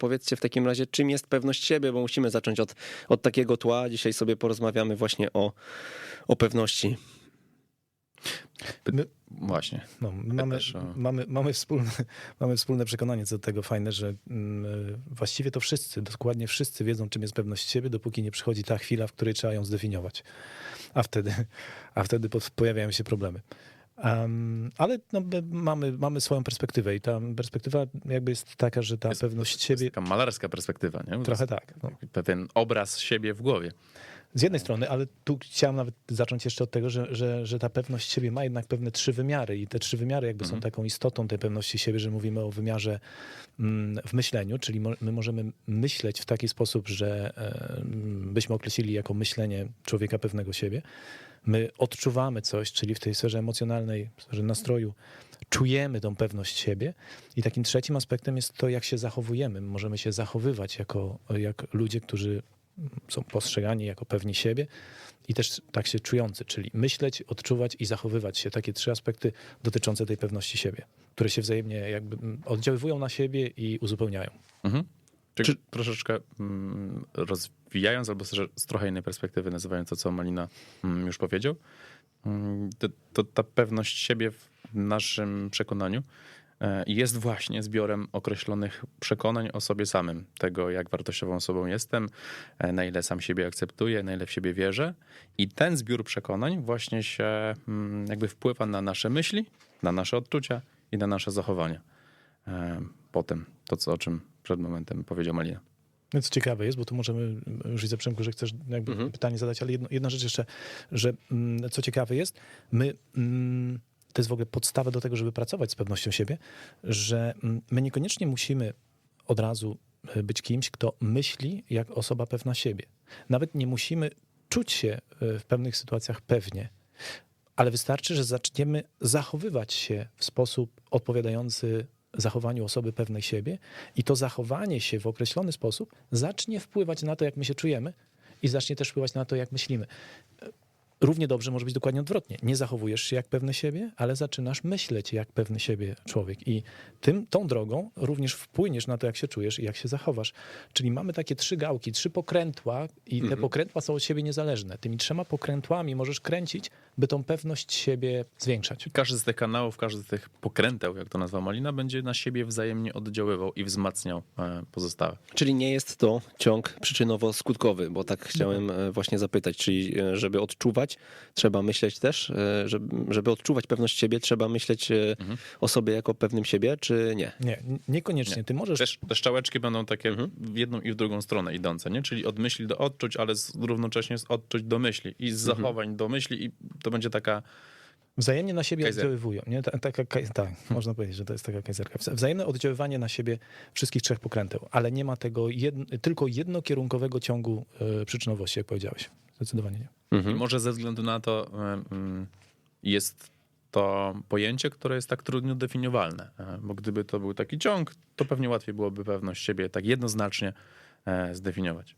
powiedzcie w takim razie, czym jest pewność siebie, bo musimy zacząć od, od takiego tła. Dzisiaj sobie porozmawiamy właśnie o, o pewności. My, Właśnie. no, my mamy, też, o- mamy, mamy, wspólne, mamy wspólne przekonanie co do tego fajne, że mm, właściwie to wszyscy, dokładnie wszyscy wiedzą, czym jest pewność siebie, dopóki nie przychodzi ta chwila, w której trzeba ją zdefiniować. A wtedy, a wtedy po- pojawiają się problemy. Em, ale no, my mamy, mamy swoją perspektywę i ta perspektywa jakby jest taka, że ta Jest- pewność To jest siebie... taka malarska perspektywa, nie? Trochę jest tak. No. Pewien obraz siebie w głowie. Z jednej strony, ale tu chciałem nawet zacząć jeszcze od tego, że, że, że ta pewność siebie ma jednak pewne trzy wymiary i te trzy wymiary jakby Mhm. są taką istotą tej pewności siebie, że mówimy o wymiarze mm, w myśleniu, czyli my możemy myśleć w taki sposób, że e, byśmy określili jako myślenie człowieka pewnego siebie. My odczuwamy coś, czyli w tej sferze emocjonalnej, w sferze nastroju, czujemy tą pewność siebie. I takim trzecim aspektem jest to, jak się zachowujemy. My możemy się zachowywać jako jak ludzie, którzy są postrzegani jako pewni siebie i też tak się czujący, czyli myśleć, odczuwać i zachowywać się. Takie trzy aspekty dotyczące tej pewności siebie, które się wzajemnie jakby oddziaływują na siebie i uzupełniają. Mhm. Czyli troszeczkę mm, rozwijając, albo z, trochę innej perspektywy, nazywając to, co Malina mm, już powiedział, mm, to, to ta pewność siebie w naszym przekonaniu e, jest właśnie zbiorem określonych przekonań o sobie samym. Tego, jak wartościową osobą jestem, e, na ile sam siebie akceptuję, na ile w siebie wierzę. I ten zbiór przekonań właśnie się jakby wpływa na nasze myśli, na nasze odczucia i na nasze zachowania. E, Potem to, co, o czym przed momentem powiedział Malina. Więc ciekawe jest, bo tu możemy, już widzę Przemku, że chcesz jakby Mhm. pytanie zadać, ale jedno, jedna rzecz jeszcze, że mm, co ciekawe jest, my, mm, to jest w ogóle podstawa do tego, żeby pracować z pewnością siebie, że mm, my niekoniecznie musimy od razu e, być kimś, kto myśli jak osoba pewna siebie. Nawet nie musimy czuć się e, w pewnych sytuacjach pewnie, ale wystarczy, że zaczniemy zachowywać się w sposób odpowiadający zachowaniu osoby pewnej siebie i to zachowanie się w określony sposób zacznie wpływać na to, jak my się czujemy i zacznie też wpływać na to, jak myślimy. Równie dobrze może być dokładnie odwrotnie. Nie zachowujesz się jak pewny siebie, ale zaczynasz myśleć jak pewny siebie człowiek. I tym, tą drogą również wpłyniesz na to, jak się czujesz i jak się zachowasz. Czyli mamy takie trzy gałki, trzy pokrętła i te pokrętła są od siebie niezależne. Tymi trzema pokrętłami możesz kręcić, by tą pewność siebie zwiększać. Każdy z tych kanałów, każdy z tych pokręteł, jak to nazwa Malina, będzie na siebie wzajemnie oddziaływał i wzmacniał e, pozostałe. Czyli nie jest to ciąg przyczynowo-skutkowy, bo tak chciałem e, właśnie zapytać, czyli e, żeby odczuwać, trzeba myśleć też, żeby, odczuwać pewność siebie, trzeba myśleć Mhm. o sobie jako pewnym siebie, czy nie? Nie, niekoniecznie. Nie. Ty możesz Też te szczałeczki będą takie Mhm. w jedną i w drugą stronę idące, nie? Czyli od myśli do odczuć, ale z, równocześnie z odczuć do myśli i z zachowań do myśli i to będzie taka Wzajemnie na siebie Kajzer. oddziaływują. Nie? Ta- Taka, kaj- tak, można powiedzieć, że to jest taka kajzerka. Wza- Wzajemne oddziaływanie na siebie wszystkich trzech pokręteł, ale nie ma tego jedn, tylko jednokierunkowego ciągu e, przyczynowości, jak powiedziałeś. Zdecydowanie nie. Mhm. może ze względu na to em, mm, jest to pojęcie, które jest tak trudno definiowalne. E, Bo gdyby to był taki ciąg, to pewnie łatwiej byłoby pewność siebie tak jednoznacznie e, zdefiniować.